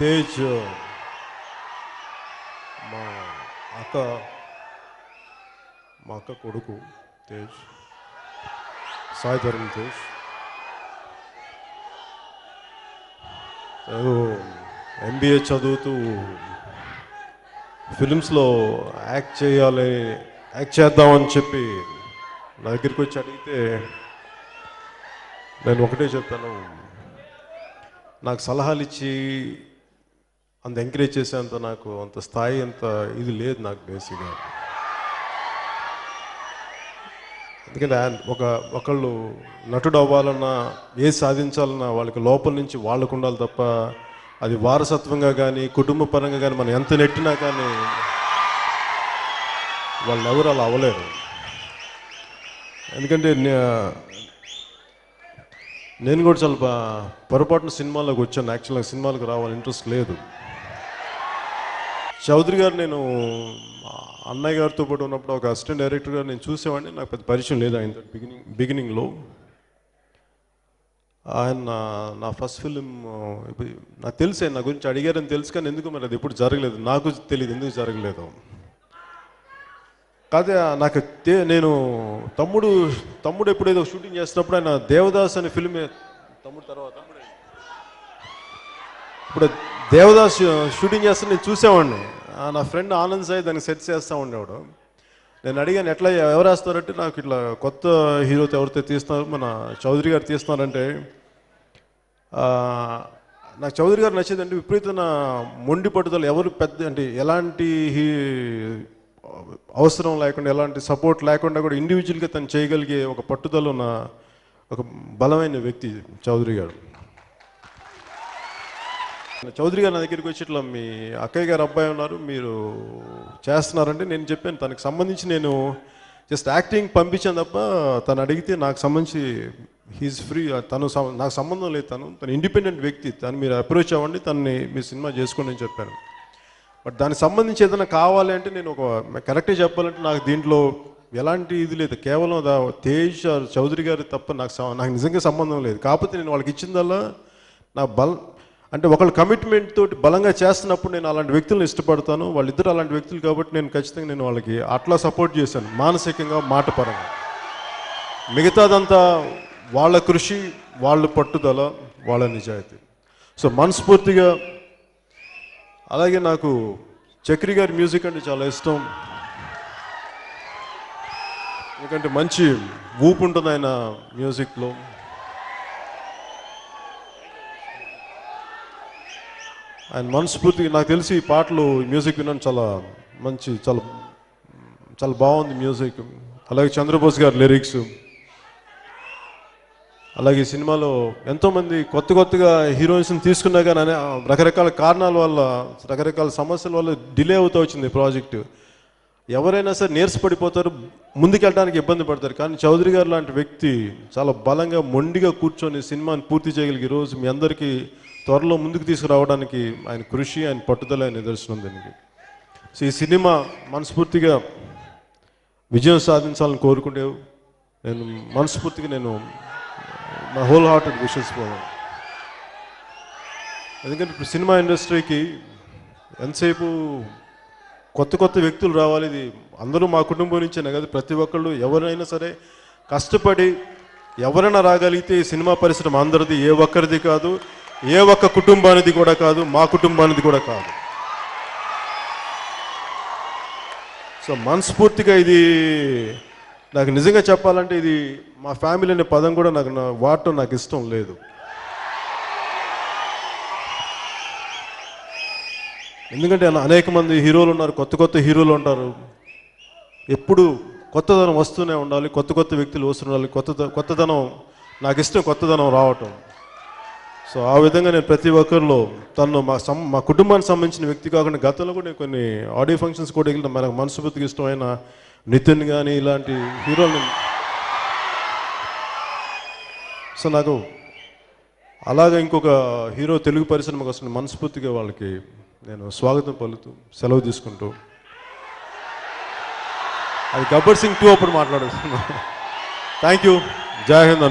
తేజ్. మా అక్క మా అక్క కొడుకు తేజ్. సాయి ధర్మ తేజ్. ఏదో ఎంబీఏ చదువుతూ ఫిలిమ్స్లో యాక్ట్ చేయాలి యాక్ట్ చేద్దామని చెప్పి నా దగ్గరికి వచ్చి అడిగితే నేను ఒకటే చెప్పాను. నాకు సలహాలు ఇచ్చి అంత ఎంకరేజ్ చేసేంత నాకు అంత స్థాయి అంత ఇది లేదు నాకు బేసిక్గా ఎందుకంటే ఒక ఒకళ్ళు నటుడు అవ్వాలన్నా ఏ సాధించాలన్నా వాళ్ళకి లోపల నుంచి వాళ్ళకు ఉండాలి తప్ప అది వారసత్వంగా కానీ కుటుంబ పరంగా కానీ మనం ఎంత నెట్టినా కానీ వాళ్ళు ఎవరు అలా అవ్వలేరు. ఎందుకంటే నే- నేను కూడా చాలా పొరపాటున సినిమాలోకి వచ్చాను. యాక్చువల్గా సినిమాలకు రావాలని ఇంట్రెస్ట్ లేదు. చౌదరి గారు నేను అన్నయ్య గారితో పాటు ఉన్నప్పుడు ఒక అసిస్టెంట్ డైరెక్టర్ గారు నేను చూసేవాడిని. నాకు పెద్ద పరిచయం లేదు ఆయన బిగినింగ్ బిగినింగ్లో ఆయన నా- ఫస్ట్ ఫిలిం నాకు తెలిసే నా గురించి అడిగారని తెలుసు కానీ ఎందుకు మరి అది ఎప్పుడు జరగలేదు. నాకు తెలియదు ఎందుకు జరగలేదు. కాదే నాకు తే- నేను తమ్ముడు తమ్ముడు ఎప్పుడేదో షూటింగ్ చేస్తున్నప్పుడు ఆయన దేవదాస్ అనే ఫిలిం తమ్ముడు తర్వాత? ఇప్పుడు దేవదాస్ షూటింగ్ చేస్తే నేను చూసేవాడిని. నా ఫ్రెండ్ ఆనంద్ సాయి దానికి సెట్ చేస్తూ ఉండేవాడు. నేను అడిగాను ఎట్లా ఎవరు వేస్తారంటే నాకు ఇట్లా కొత్త హీరోతో ఎవరితో తీస్తున్నారు మన చౌదరి గారు తీస్తున్నారంటే నాకు చౌదరి గారు నచ్చేదంటే విపరీతమైన మొండి పట్టుదల ఎవరు పెద్ద అంటే ఎలాంటి హీ- అవసరం లేకుండా ఎలాంటి సపోర్ట్ లేకుండా కూడా ఇండివిజువల్గా తను చేయగలిగే ఒక పట్టుదల ఉన్న ఒక బలమైన వ్యక్తి చౌదరి గారు. చౌదరి గారు నా దగ్గరికి వచ్చి ఇట్లా మీ అక్కయ్య గారు అబ్బాయి ఉన్నారు మీరు చేస్తున్నారంటే నేను చెప్పాను తనకు సంబంధించి నేను జస్ట్ యాక్టింగ్ పంపించాను తప్ప తను అడిగితే నాకు సంబంధించి హీస్ ఫ్రీ తను నాకు సంబంధం లేదు తను తను ఇండిపెండెంట్ వ్యక్తి తను మీరు అప్రోచ్ అవ్వండి తనని మీ సినిమా చేసుకోండి అని చెప్పాను. బట్ దానికి సంబంధించి ఏదైనా కావాలి అంటే నేను ఒక కరెక్ట్గా చెప్పాలంటే నాకు దీంట్లో ఎలాంటి ఇది లేదు. కేవలం దా తేజ్ చౌదరి గారు తప్ప నాకు నాకు నిజంగా సంబంధం లేదు. కాకపోతే నేను వాళ్ళకి ఇచ్చిందల్లా నా బల్ అంటే ఒకళ్ళ కమిట్మెంట్ తోటి బలంగా చేస్తున్నప్పుడు నేను అలాంటి వ్యక్తులను ఇష్టపడతాను. వాళ్ళిద్దరు అలాంటి వ్యక్తులు కాబట్టి నేను ఖచ్చితంగా నేను వాళ్ళకి అట్లా సపోర్ట్ చేశాను. మానసికంగా మాటపరంగా. మిగతాదంతా వాళ్ళ కృషి వాళ్ళ పట్టుదల వాళ్ళ నిజాయితీ. సో మనస్ఫూర్తిగా అలాగే నాకు చక్రి గారి మ్యూజిక్ అంటే చాలా ఇష్టం. ఎందుకంటే మంచి ఊపు ఉంటుంది ఆయన మ్యూజిక్లో ఆయన మనస్ఫూర్తిగా నాకు తెలిసి ఈ పాటలు ఈ మ్యూజిక్ విన్నాను చాలా మంచి చాలా చాలా బాగుంది మ్యూజిక్ అలాగే చంద్రబోస్ గారి లిరిక్స్ అలాగే ఈ సినిమాలో ఎంతోమంది కొత్త కొత్తగా హీరోయిన్స్ని తీసుకున్నా కానీ రకరకాల కారణాల వల్ల రకరకాల సమస్యల వల్ల డిలే అవుతూ వచ్చింది ప్రాజెక్టు ఎవరైనా సరే నీరసపడిపోతారు ముందుకెళ్ళడానికి ఇబ్బంది పడతారు. కానీ చౌదరి గారు లాంటి వ్యక్తి చాలా బలంగా మొండిగా కూర్చొని సినిమాని పూర్తి చేయగలిగి రోజు మీ అందరికీ త్వరలో ముందుకు తీసుకురావడానికి ఆయన కృషి ఆయన పట్టుదల ఆయన నిదర్శనం దీనికి. సో ఈ సినిమా మనస్ఫూర్తిగా విజయం సాధించాలని కోరుకుంటే నేను మనస్ఫూర్తిగా నేను నా హోల్ హార్టెడ్ విషెస్ పోదాం ఎందుకంటే ఇప్పుడు సినిమా ఇండస్ట్రీకి ఎంతసేపు కొత్త కొత్త వ్యక్తులు రావాలి ఇది అందరూ మా కుటుంబం నుంచేనే కదా ప్రతి ఒక్కళ్ళు ఎవరైనా సరే కష్టపడి ఎవరైనా రాగలిగితే ఈ సినిమా పరిశ్రమ అందరిది ఏ ఒక్కరిది కాదు. ఏ ఒక్క కుటుంబానిది కూడా కాదు మా కుటుంబానిది కూడా కాదు. సో మనస్ఫూర్తిగా ఇది నాకు నిజంగా చెప్పాలంటే ఇది మా ఫ్యామిలీ అనే పదం కూడా నాకు నా- వాడటం నాకు ఇష్టం లేదు. ఎందుకంటే అనేక మంది హీరోలు ఉన్నారు కొత్త కొత్త హీరోలు ఉంటారు. ఎప్పుడు కొత్తదనం వస్తూనే ఉండాలి కొత్త కొత్త వ్యక్తులు వస్తుండాలి కొత్త కొత్తదనం నాకు ఇష్టం కొత్తదనం రావటం. సో ఆ విధంగా నేను ప్రతి ఒక్కరిలో తను మా సం మా కుటుంబానికి సంబంధించిన వ్యక్తి కాకుండా గతంలో కూడా నేను కొన్ని ఆడియో ఫంక్షన్స్ కూడా వెళ్ళిన మనకు మనస్ఫూర్తికి ఇష్టమైన నితిన్ కానీ ఇలాంటి హీరోలు సో నాకు అలాగే ఇంకొక హీరో తెలుగు పరిశ్రమకు వస్తున్న మనస్ఫూర్తిగా వాళ్ళకి నేను స్వాగతం పలుకుతూ సెలవు తీసుకుంటూ అది గబ్బర్ సింగ్ టూ అప్పుడు మాట్లాడుతున్నాను థ్యాంక్ యూ జై హింద్